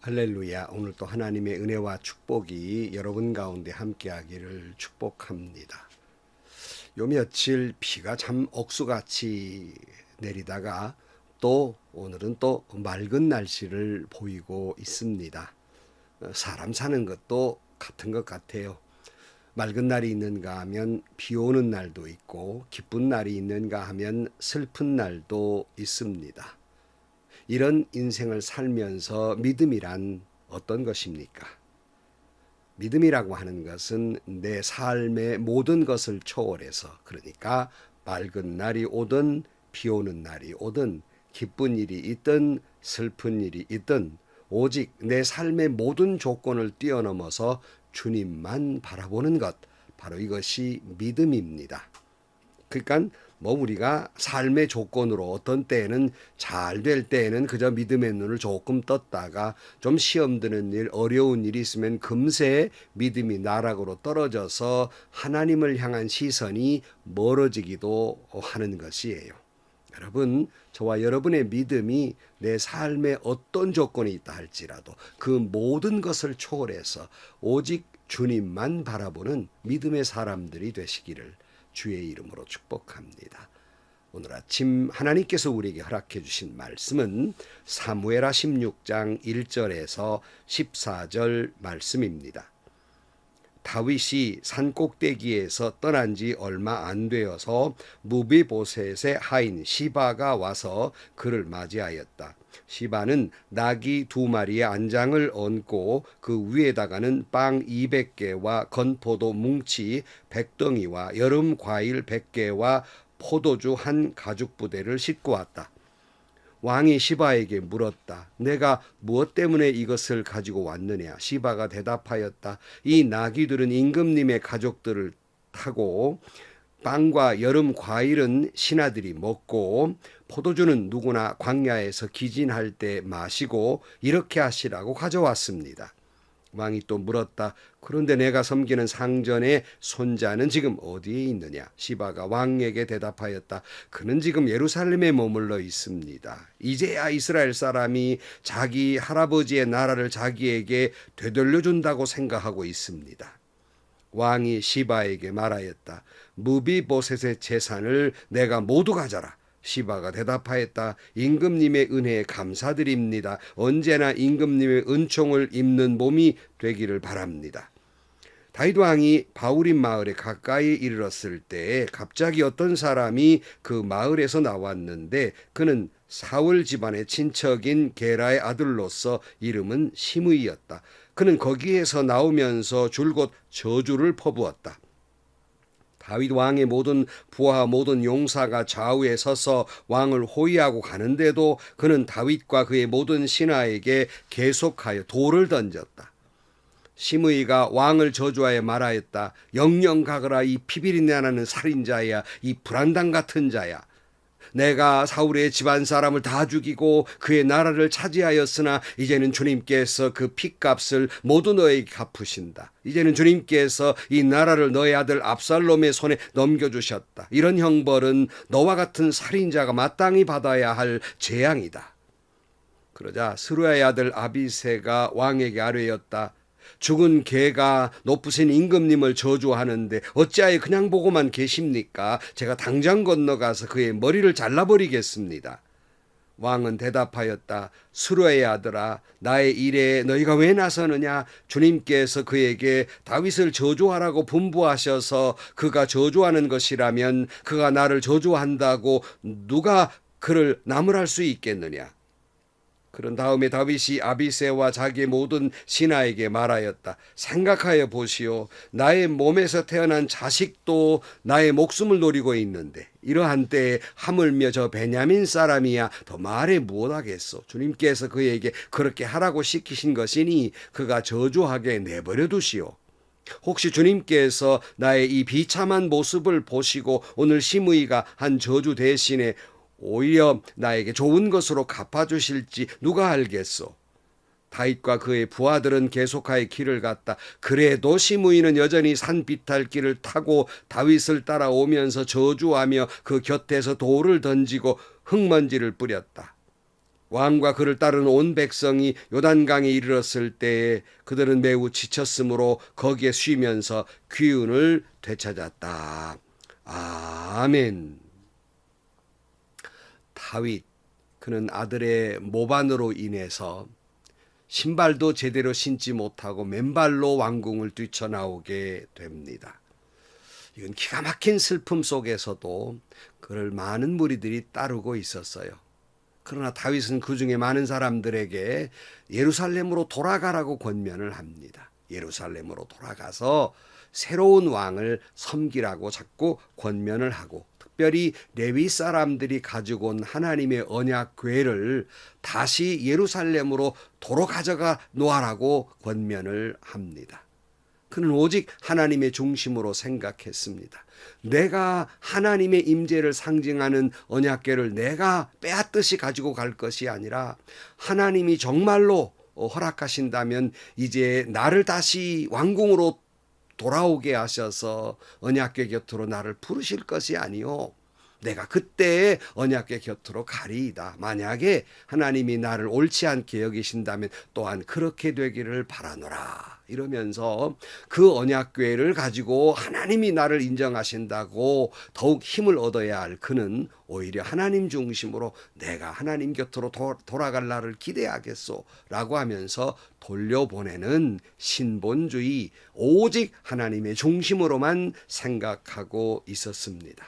할렐루야. 오늘 또 하나님의 은혜와 축복이 여러분 가운데 함께하기를 축복합니다. 요 며칠 비가 참 억수같이 내리다가 또 오늘은 또 맑은 날씨를 보이고 있습니다. 사람 사는 것도 같은 것 같아요. 맑은 날이 있는가 하면 비 오는 날도 있고 기쁜 날이 있는가 하면 슬픈 날도 있습니다. 이런 인생을 살면서 믿음이란 어떤 것입니까? 믿음이라고 하는 것은 내 삶의 모든 것을 초월해서 그러니까 맑은 날이 오든 비 오는 날이 오든 기쁜 일이 있든 슬픈 일이 있든 오직 내 삶의 모든 조건을 뛰어넘어서 주님만 바라보는 것 바로 이것이 믿음입니다. 그러니까 뭐 우리가 삶의 조건으로 어떤 때에는 잘 될 때에는 그저 믿음의 눈을 조금 떴다가 좀 시험 드는 일, 어려운 일이 있으면 금세 믿음이 나락으로 떨어져서 하나님을 향한 시선이 멀어지기도 하는 것이에요. 여러분, 저와 여러분의 믿음이 내 삶에 어떤 조건이 있다 할지라도 그 모든 것을 초월해서 오직 주님만 바라보는 믿음의 사람들이 되시기를 주의 이름으로 축복합니다. 오늘 아침 하나님께서 우리에게 허락해 주신 말씀은 사무에라 16장 1절에서 14절 말씀입니다. 다윗이 산 꼭대기에서 떠난 지 얼마 안 되어서 무비보셋의 하인 시바가 와서 그를 맞이하였다. 시바는 나귀 두 마리의 안장을 얹고 그 위에다가는 빵 200개와 건포도 뭉치 100덩이와 여름 과일 100개와 포도주 한 가죽 부대를 싣고 왔다. 왕이 시바에게 물었다. 내가 무엇 때문에 이것을 가지고 왔느냐? 시바가 대답하였다. 이 나귀들은 임금님의 가족들을 타고 빵과 여름 과일은 신하들이 먹고 포도주는 누구나 광야에서 기진할 때 마시고 이렇게 하시라고 가져왔습니다. 왕이 또 물었다. 그런데 내가 섬기는 상전의 손자는 지금 어디에 있느냐? 시바가 왕에게 대답하였다. 그는 지금 예루살렘에 머물러 있습니다. 이제야 이스라엘 사람이 자기 할아버지의 나라를 자기에게 되돌려준다고 생각하고 있습니다. 왕이 시바에게 말하였다. 무비보셋의 재산을 내가 모두 가져라. 시바가 대답하였다. 임금님의 은혜에 감사드립니다. 언제나 임금님의 은총을 입는 몸이 되기를 바랍니다. 다윗 왕이 바울인 마을에 가까이 이르렀을 때 갑자기 어떤 사람이 그 마을에서 나왔는데 그는 사울 집안의 친척인 게라의 아들로서 이름은 시므이였다. 그는 거기에서 나오면서 줄곧 저주를 퍼부었다. 다윗 왕의 모든 부하 모든 용사가 좌우에 서서 왕을 호위하고 가는데도 그는 다윗과 그의 모든 신하에게 계속하여 돌을 던졌다. 시므이가 왕을 저주하여 말하였다. 영영 가거라 이 피비린내 나는 살인자야 이 불안당 같은 자야. 내가 사울의 집안 사람을 다 죽이고 그의 나라를 차지하였으나 이제는 주님께서 그 핏값을 모두 너에게 갚으신다. 이제는 주님께서 이 나라를 너의 아들 압살롬의 손에 넘겨주셨다. 이런 형벌은 너와 같은 살인자가 마땅히 받아야 할 재앙이다. 그러자 스루야의 아들 아비세가 왕에게 아뢰었다. 죽은 개가 높으신 임금님을 저주하는데 어찌하여 그냥 보고만 계십니까? 제가 당장 건너가서 그의 머리를 잘라버리겠습니다. 왕은 대답하였다. 수로의 아들아, 나의 일에 너희가 왜 나서느냐? 주님께서 그에게 다윗을 저주하라고 분부하셔서 그가 저주하는 것이라면 그가 나를 저주한다고 누가 그를 나무랄 수 있겠느냐? 그런 다음에 다윗이 아비세와 자기의 모든 신하에게 말하였다. 생각하여 보시오. 나의 몸에서 태어난 자식도 나의 목숨을 노리고 있는데 이러한 때에 하물며 저 베냐민 사람이야 더 말해 무엇하겠소. 주님께서 그에게 그렇게 하라고 시키신 것이니 그가 저주하게 내버려 두시오. 혹시 주님께서 나의 이 비참한 모습을 보시고 오늘 시므이가 한 저주 대신에 오히려 나에게 좋은 것으로 갚아주실지 누가 알겠소? 다윗과 그의 부하들은 계속하여 길을 갔다. 그래도 시므이는 여전히 산 비탈길을 타고 다윗을 따라오면서 저주하며 그 곁에서 돌을 던지고 흙먼지를 뿌렸다. 왕과 그를 따르는 온 백성이 요단강에 이르렀을 때에 그들은 매우 지쳤으므로 거기에 쉬면서 귀운을 되찾았다. 아멘. 다윗 그는 아들의 모반으로 인해서 신발도 제대로 신지 못하고 맨발로 왕궁을 뛰쳐나오게 됩니다. 이건 기가 막힌 슬픔 속에서도 그를 많은 무리들이 따르고 있었어요. 그러나 다윗은 그 중에 많은 사람들에게 예루살렘으로 돌아가라고 권면을 합니다. 예루살렘으로 돌아가서 새로운 왕을 섬기라고 자꾸 권면을 하고 특별히 레위 사람들이 가지고 온 하나님의 언약 궤를 다시 예루살렘으로 도로 가져가 놓아라고 권면을 합니다. 그는 오직 하나님의 중심으로 생각했습니다. 내가 하나님의 임재를 상징하는 언약궤를 내가 빼앗듯이 가지고 갈 것이 아니라 하나님이 정말로 허락하신다면 이제 나를 다시 왕궁으로 돌아오게 하셔서 언약궤 곁으로 나를 부르실 것이 아니요 내가 그때 언약궤 곁으로 가리이다. 만약에 하나님이 나를 옳지 않게 여기신다면 또한 그렇게 되기를 바라노라. 이러면서 그 언약궤를 가지고 하나님이 나를 인정하신다고 더욱 힘을 얻어야 할 그는 오히려 하나님 중심으로 내가 하나님 곁으로 도, 돌아갈 날을 기대하겠소 라고 하면서 돌려보내는 신본주의 오직 하나님의 중심으로만 생각하고 있었습니다.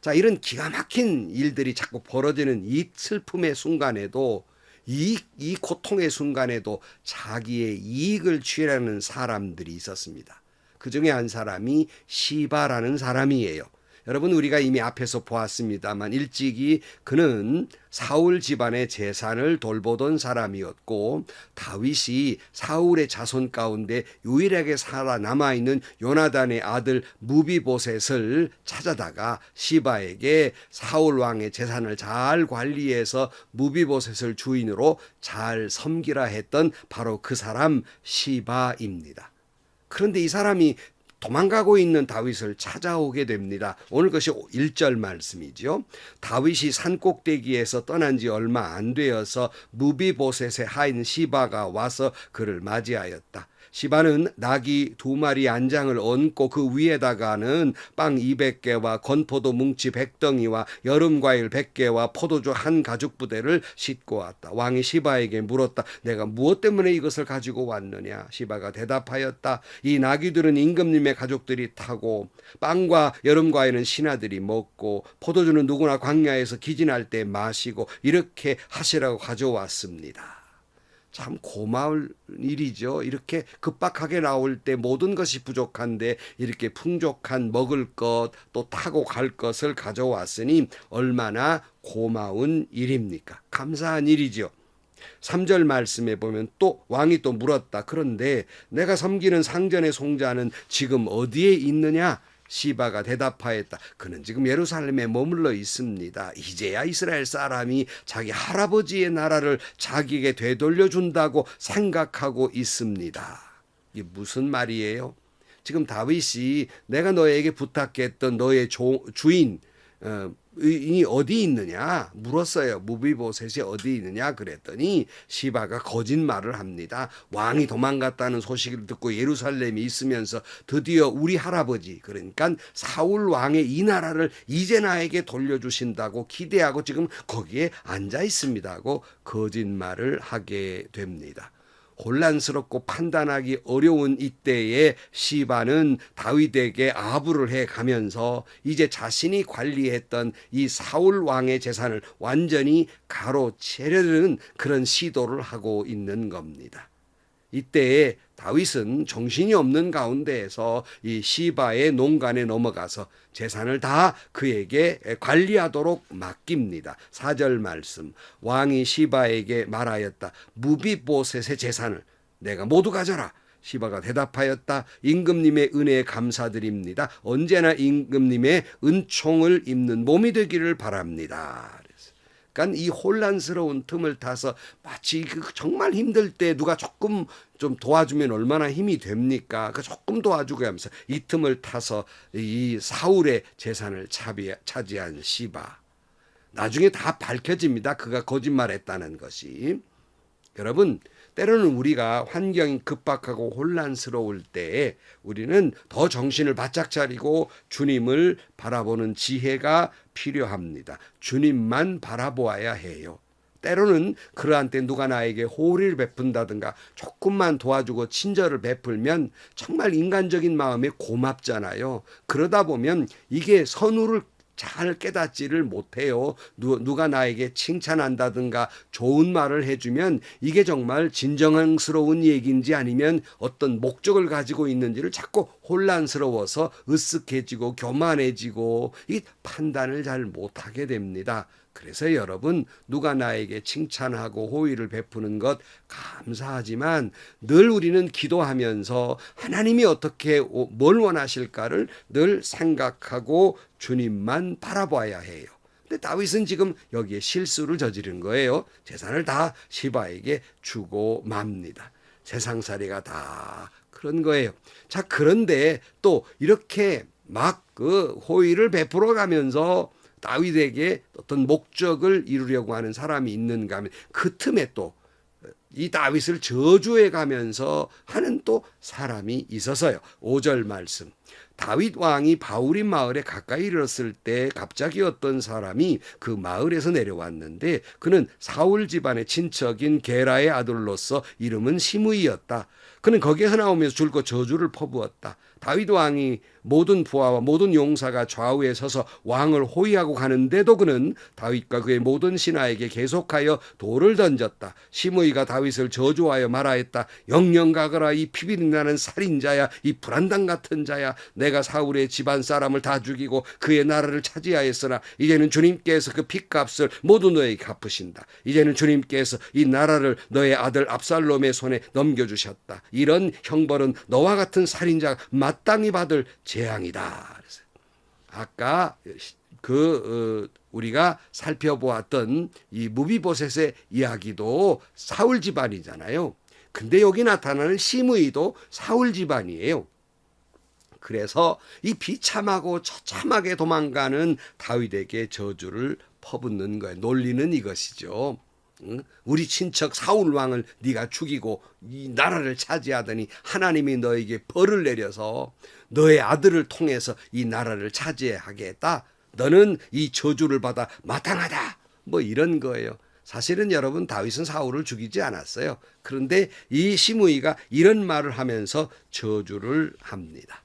자, 이런 기가 막힌 일들이 자꾸 벌어지는 이 슬픔의 순간에도 이, 이 고통의 순간에도 자기의 이익을 취하는 사람들이 있었습니다. 그 중에 한 사람이 시바라는 사람이에요. 여러분 우리가 이미 앞에서 보았습니다만 일찍이 그는 사울 집안의 재산을 돌보던 사람이었고 다윗이 사울의 자손 가운데 유일하게 살아남아 있는 요나단의 아들 무비보셋을 찾아다가 시바에게 사울 왕의 재산을 잘 관리해서 무비보셋을 주인으로 잘 섬기라 했던 바로 그 사람 시바입니다. 그런데 이 사람이 도망가고 있는 다윗을 찾아오게 됩니다. 오늘 것이 1절 말씀이죠. 다윗이 산 꼭대기에서 떠난 지 얼마 안 되어서 무비보셋의 하인 시바가 와서 그를 맞이하였다. 시바는 낙이 두 마리 안장을 얹고 그 위에다가는 빵 200개와 건포도 뭉치 100덩이와 여름 과일 100개와 포도주 한 가죽 부대를 싣고 왔다. 왕이 시바에게 물었다. 내가 무엇 때문에 이것을 가지고 왔느냐? 시바가 대답하였다. 이 나귀들은 임금님의 가족들이 타고 빵과 여름 과일은 신하들이 먹고 포도주는 누구나 광야에서 기진할 때 마시고 이렇게 하시라고 가져왔습니다. 참 고마울 일이죠. 이렇게 급박하게 나올 때 모든 것이 부족한데 이렇게 풍족한 먹을 것 또 타고 갈 것을 가져왔으니 얼마나 고마운 일입니까? 감사한 일이죠. 3절 말씀에 보면 또 왕이 또 물었다. 그런데 내가 섬기는 상전의 송자는 지금 어디에 있느냐? 시바가 대답하였다. 그는 지금 예루살렘에 머물러 있습니다. 이제야 이스라엘 사람이 자기 할아버지의 나라를 자기에게 되돌려 준다고 생각하고 있습니다. 이게 무슨 말이에요? 지금 다윗이 내가 너에게 부탁했던 너의 조, 주인 어, 이 어디 있느냐 물었어요. 무비보셋이 어디 있느냐 그랬더니 시바가 거짓말을 합니다. 왕이 도망갔다는 소식을 듣고 예루살렘에 있으면서 드디어 우리 할아버지 그러니까 사울 왕의 이 나라를 이제 나에게 돌려주신다고 기대하고 지금 거기에 앉아 있습니다고 거짓말을 하게 됩니다. 혼란스럽고 판단하기 어려운 이때에 시바는 다윗에게 아부를 해 가면서 이제 자신이 관리했던 이 사울 왕의 재산을 완전히 가로채려는 그런 시도를 하고 있는 겁니다. 이때에 다윗은 정신이 없는 가운데에서 이 시바의 농간에 넘어가서 재산을 다 그에게 관리하도록 맡깁니다. 4절 말씀. 왕이 시바에게 말하였다. 무비보셋의 재산을 내가 모두 가져라. 시바가 대답하였다. 임금님의 은혜에 감사드립니다. 언제나 임금님의 은총을 입는 몸이 되기를 바랍니다. 그러니까 이 혼란스러운 틈을 타서 마치 그 정말 힘들 때 누가 조금 좀 도와주면 얼마나 힘이 됩니까? 그 조금 도와주고 하면서 이 틈을 타서 이 사울의 재산을 차지한 시바. 나중에 다 밝혀집니다. 그가 거짓말했다는 것이. 여러분, 때로는 우리가 환경이 급박하고 혼란스러울 때 우리는 더 정신을 바짝 차리고 주님을 바라보는 지혜가 필요합니다. 주님만 바라보아야 해요. 때로는 그러한 때 누가 나에게 호의를 베푼다든가 조금만 도와주고 친절을 베풀면 정말 인간적인 마음에 고맙잖아요. 그러다 보면 이게 선우를 잘 깨닫지를 못해요. 누, 누가 나에게 칭찬한다든가 좋은 말을 해주면 이게 정말 진정스러운 얘기인지 아니면 어떤 목적을 가지고 있는지를 자꾸 혼란스러워서 으쓱해지고 교만해지고 이 판단을 잘 못하게 됩니다. 그래서 여러분 누가 나에게 칭찬하고 호의를 베푸는 것 감사하지만 늘 우리는 기도하면서 하나님이 어떻게 오- 뭘 원하실까를 늘 생각하고 주님만 바라봐야 해요. 근데 다윗은 지금 여기에 실수를 저지른 거예요. 재산을 다 시바에게 주고 맙니다. 세상살이가 다 그런 거예요. 자, 그런데 또 이렇게 막 그 호의를 베풀어 가면서 다윗에게 어떤 목적을 이루려고 하는 사람이 있는가 하면 그 틈에 또 이 다윗을 저주해 가면서 하는 또 사람이 있어서요. 5절 말씀. 다윗 왕이 바울인 마을에 가까이 이르렀을 때 갑자기 어떤 사람이 그 마을에서 내려왔는데 그는 사울 집안의 친척인 게라의 아들로서 이름은 시므이였다. 그는 거기에서 나오면서 줄곧 저주를 퍼부었다. 다윗 왕이 모든 부하와 모든 용사가 좌우에 서서 왕을 호위하고 가는데도 그는 다윗과 그의 모든 신하에게 계속하여 돌을 던졌다. 시므이가 다윗을 저주하여 말하였다. 영영 가거라 이 피비린 나는 살인자야 이 불안당 같은 자야 내가 사울의 집안 사람을 다 죽이고 그의 나라를 차지하였으나 이제는 주님께서 그 핏값을 모두 너에게 갚으신다. 이제는 주님께서 이 나라를 너의 아들 압살롬의 손에 넘겨주셨다. 이런 형벌은 너와 같은 살인자가 마땅히 받을 재앙이다. 그래서 아까 그 어, 우리가 살펴보았던 이 무비보셋의 이야기도 사울 집안이잖아요. 근데 여기 나타나는 시므이도 사울 집안이에요. 그래서 이 비참하고 처참하게 도망가는 다윗에게 저주를 퍼붓는 거예요. 논리는 이것이죠. 응? 우리 친척 사울 왕을 네가 죽이고 이 나라를 차지하더니 하나님이 너에게 벌을 내려서 너의 아들을 통해서 이 나라를 차지하겠다. 너는 이 저주를 받아 마땅하다. 뭐 이런 거예요. 사실은 여러분 다윗은 사울을 죽이지 않았어요. 그런데 이 시므이가 이런 말을 하면서 저주를 합니다.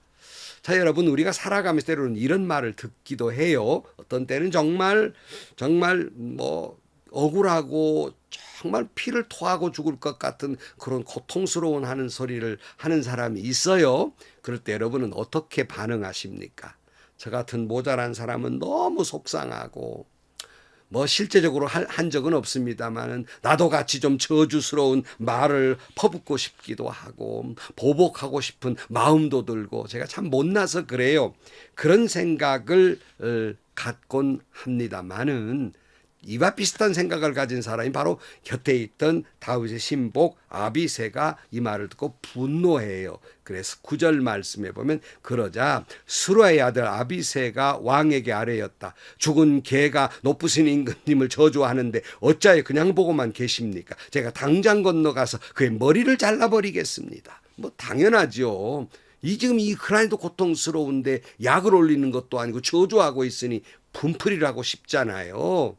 자, 여러분, 우리가 살아가면서 때로는 이런 말을 듣기도 해요. 어떤 때는 정말, 정말 뭐, 억울하고 정말 피를 토하고 죽을 것 같은 그런 고통스러운 하는 소리를 하는 사람이 있어요. 그럴 때 여러분은 어떻게 반응하십니까? 저 같은 모자란 사람은 너무 속상하고, 뭐 실제적으로 할- 한 적은 없습니다만은 나도 같이 좀 저주스러운 말을 퍼붓고 싶기도 하고 보복하고 싶은 마음도 들고 제가 참 못나서 그래요. 그런 생각을 어, 갖곤 합니다만은 이와 비슷한 생각을 가진 사람이 바로 곁에 있던 다윗의 신복 아비세가 이 말을 듣고 분노해요. 그래서 구절 말씀에 보면 그러자 수라의 아들 아비세가 왕에게 아뢰었다. 죽은 개가 높으신 임금님을 저주하는데 어찌하여 그냥 보고만 계십니까? 제가 당장 건너가서 그의 머리를 잘라버리겠습니다. 뭐 당연하죠. 이 지금 이 그라이도 고통스러운데 약을 올리는 것도 아니고 저주하고 있으니 분풀이라고 싶잖아요.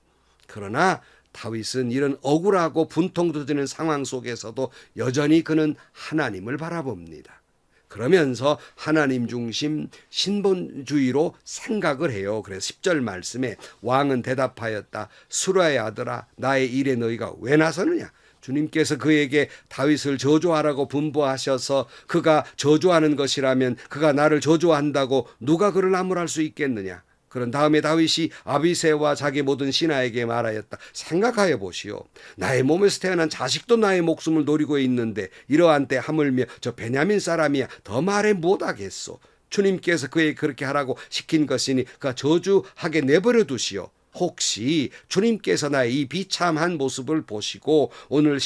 그러나 다윗은 이런 억울하고 분통 터지는 상황 속에서도 여전히 그는 하나님을 바라봅니다. 그러면서 하나님 중심 신본주의로 생각을 해요. 그래서 10절 말씀에 왕은 대답하였다. 수라의 아들아 나의 일에 너희가 왜 나서느냐? 주님께서 그에게 다윗을 저주하라고 분부하셔서 그가 저주하는 것이라면 그가 나를 저주한다고 누가 그를 나무랄 수 있겠느냐? 그런 다음에 다윗이 아비세와 자기 모든 신하에게 말하였다. 생각하여 보시오. 나의 몸에서 태어난 자식도 나의 목숨을 노리고 있는데 이러한 때 하물며 저 베냐민 사람이야 더 말해 못하겠소. 주님께서 그에게 그렇게 하라고 시킨 것이니 그가 저주하게 내버려 두시오. 혹시 주님께서 나의 이 비참한 모습을 보시고 오늘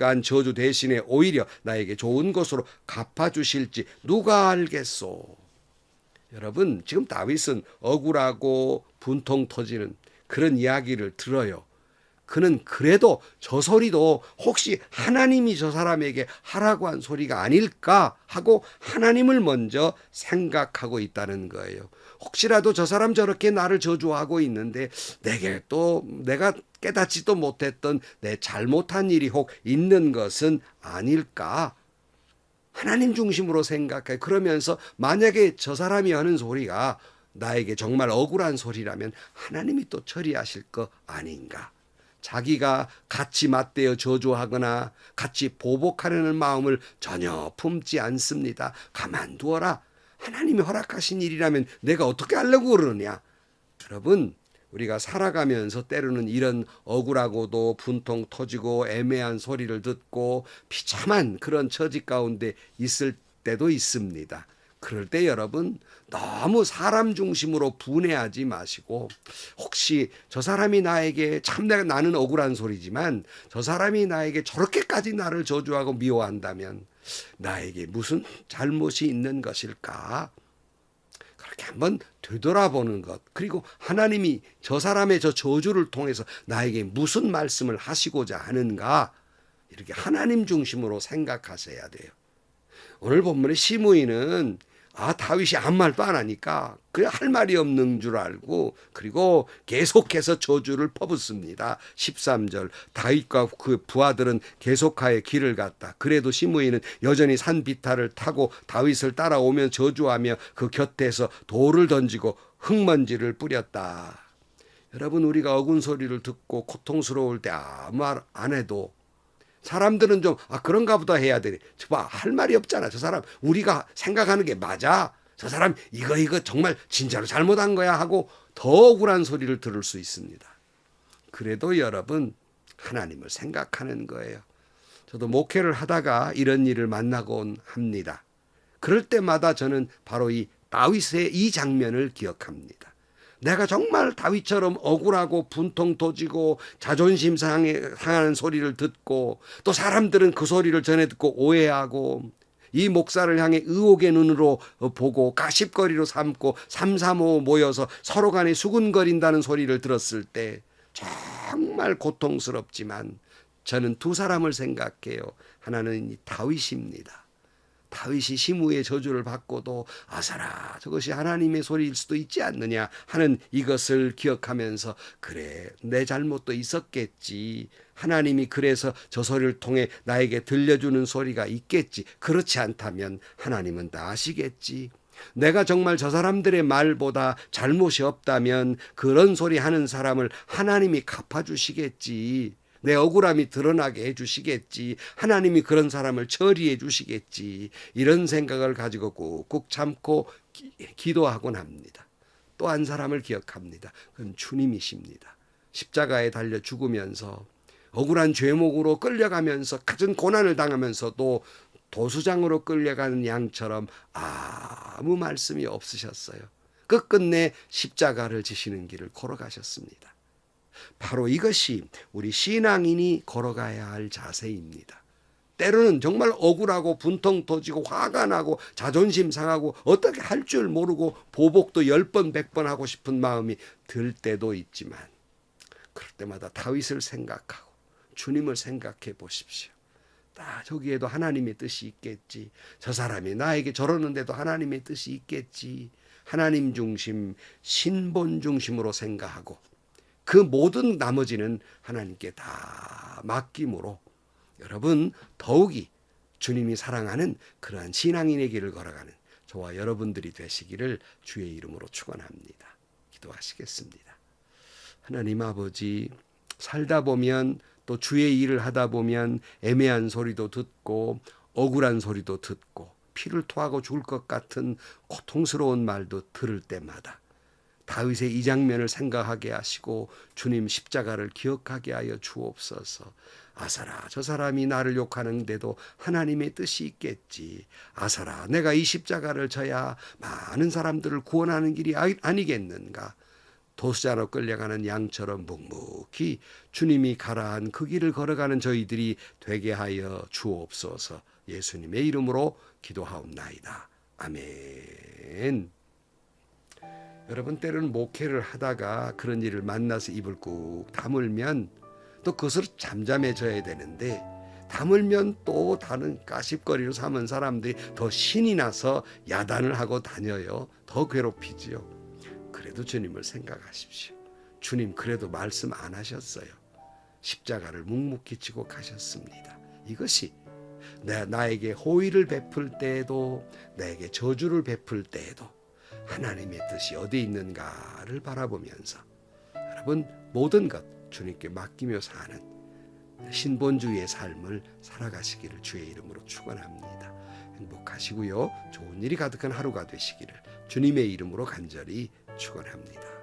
한 저주 대신에 오히려 나에게 좋은 것으로 갚아주실지 누가 알겠소. 여러분 지금 다윗은 억울하고 분통 터지는 그런 이야기를 들어요. 그는 그래도 저 소리도 혹시 하나님이 저 사람에게 하라고 한 소리가 아닐까 하고 하나님을 먼저 생각하고 있다는 거예요. 혹시라도 저 사람 저렇게 나를 저주하고 있는데 내게 또 내가 깨닫지도 못했던 내 잘못한 일이 혹 있는 것은 아닐까? 하나님 중심으로 생각해. 그러면서 만약에 저 사람이 하는 소리가 나에게 정말 억울한 소리라면 하나님이 또 처리하실 거 아닌가? 자기가 같이 맞대어 저주하거나 같이 보복하려는 마음을 전혀 품지 않습니다. 가만두어라. 하나님이 허락하신 일이라면 내가 어떻게 하려고 그러느냐? 여러분, 우리가 살아가면서 때로는 이런 억울하고도 분통 터지고 애매한 소리를 듣고 비참한 그런 처지 가운데 있을 때도 있습니다. 그럴 때 여러분 너무 사람 중심으로 분해하지 마시고 혹시 저 사람이 나에게 참 내가 나는 억울한 소리지만 저 사람이 나에게 저렇게까지 나를 저주하고 미워한다면 나에게 무슨 잘못이 있는 것일까? 그렇게 한번 되돌아보는 것. 그리고 하나님이 저 사람의 저 저주를 통해서 나에게 무슨 말씀을 하시고자 하는가? 이렇게 하나님 중심으로 생각하셔야 돼요. 오늘 본문의 시므이는 아 다윗이 아무 말도 안 하니까 그냥 할 말이 없는 줄 알고 그리고 계속해서 저주를 퍼붓습니다. 13절 다윗과 그 부하들은 계속하여 길을 갔다. 그래도 시므이는 여전히 산 비탈을 타고 다윗을 따라오며 저주하며 그 곁에서 돌을 던지고 흙먼지를 뿌렸다. 여러분 우리가 어군 소리를 듣고 고통스러울 때 아무 말 안 해도 사람들은 좀, 아, 그런가 보다 해야 되네. 저 봐, 할 말이 없잖아. 저 사람, 우리가 생각하는 게 맞아. 저 사람, 이거, 이거 정말 진짜로 잘못한 거야 하고 더 억울한 소리를 들을 수 있습니다. 그래도 여러분, 하나님을 생각하는 거예요. 저도 목회를 하다가 이런 일을 만나곤 합니다. 그럴 때마다 저는 바로 이 다윗의 이 장면을 기억합니다. 내가 정말 다윗처럼 억울하고 분통 터지고 자존심 상하는 소리를 듣고 또 사람들은 그 소리를 전해 듣고 오해하고 이 목사를 향해 의혹의 눈으로 보고 가십거리로 삼고 삼삼오오 모여서 서로 간에 수군거린다는 소리를 들었을 때 정말 고통스럽지만 저는 두 사람을 생각해요. 하나는 이 다윗입니다. 다윗이 시무의 저주를 받고도 아사라 저것이 하나님의 소리일 수도 있지 않느냐 하는 이것을 기억하면서 그래 내 잘못도 있었겠지. 하나님이 그래서 저 소리를 통해 나에게 들려주는 소리가 있겠지. 그렇지 않다면 하나님은 다 아시겠지. 내가 정말 저 사람들의 말보다 잘못이 없다면 그런 소리 하는 사람을 하나님이 갚아주시겠지. 내 억울함이 드러나게 해주시겠지. 하나님이 그런 사람을 처리해 주시겠지. 이런 생각을 가지고 꾹꾹 참고 기, 도하곤 합니다. 또 한 사람을 기억합니다. 그건 주님이십니다. 십자가에 달려 죽으면서 억울한 죄목으로 끌려가면서 갖은 고난을 당하면서도 도수장으로 끌려가는 양처럼 아무 말씀이 없으셨어요. 끝끝내 십자가를 지시는 길을 걸어가셨습니다. 바로 이것이 우리 신앙인이 걸어가야 할 자세입니다. 때로는 정말 억울하고 분통 터지고 화가 나고 자존심 상하고 어떻게 할 줄 모르고 보복도 열 번, 백번 하고 싶은 마음이 들 때도 있지만 그럴 때마다 다윗을 생각하고 주님을 생각해 보십시오. 나 저기에도 하나님의 뜻이 있겠지. 저 사람이 나에게 저러는데도 하나님의 뜻이 있겠지. 하나님 중심, 신본 중심으로 생각하고 그 모든 나머지는 하나님께 다 맡김으로 여러분 더욱이 주님이 사랑하는 그러한 신앙인의 길을 걸어가는 저와 여러분들이 되시기를 주의 이름으로 축원합니다. 기도하시겠습니다. 하나님 아버지 살다 보면 또 주의 일을 하다 보면 애매한 소리도 듣고 억울한 소리도 듣고 피를 토하고 죽을 것 같은 고통스러운 말도 들을 때마다 다윗의 이 장면을 생각하게 하시고 주님 십자가를 기억하게 하여 주옵소서. 아사라 저 사람이 나를 욕하는데도 하나님의 뜻이 있겠지. 아사라 내가 이 십자가를 져야 많은 사람들을 구원하는 길이 아니겠는가. 도수자로 끌려가는 양처럼 묵묵히 주님이 가라한 그 길을 걸어가는 저희들이 되게 하여 주옵소서. 예수님의 이름으로 기도하옵나이다. 아멘. 여러분 때로는 목회를 하다가 그런 일을 만나서 입을 꾹 다물면 또 그것으로 잠잠해져야 되는데 다물면 또 다른 가십거리로 삼은 사람들이 더 신이 나서 야단을 하고 다녀요. 더 괴롭히지요. 그래도 주님을 생각하십시오. 주님 그래도 말씀 안 하셨어요. 십자가를 묵묵히 지고 가셨습니다. 이것이 내 나에게 호의를 베풀 때에도 나에게 저주를 베풀 때에도 하나님의 뜻이 어디 있는가를 바라보면서 여러분 모든 것 주님께 맡기며 사는 신본주의의 삶을 살아가시기를 주의 이름으로 축원합니다. 행복하시고요. 좋은 일이 가득한 하루가 되시기를 주님의 이름으로 간절히 축원합니다.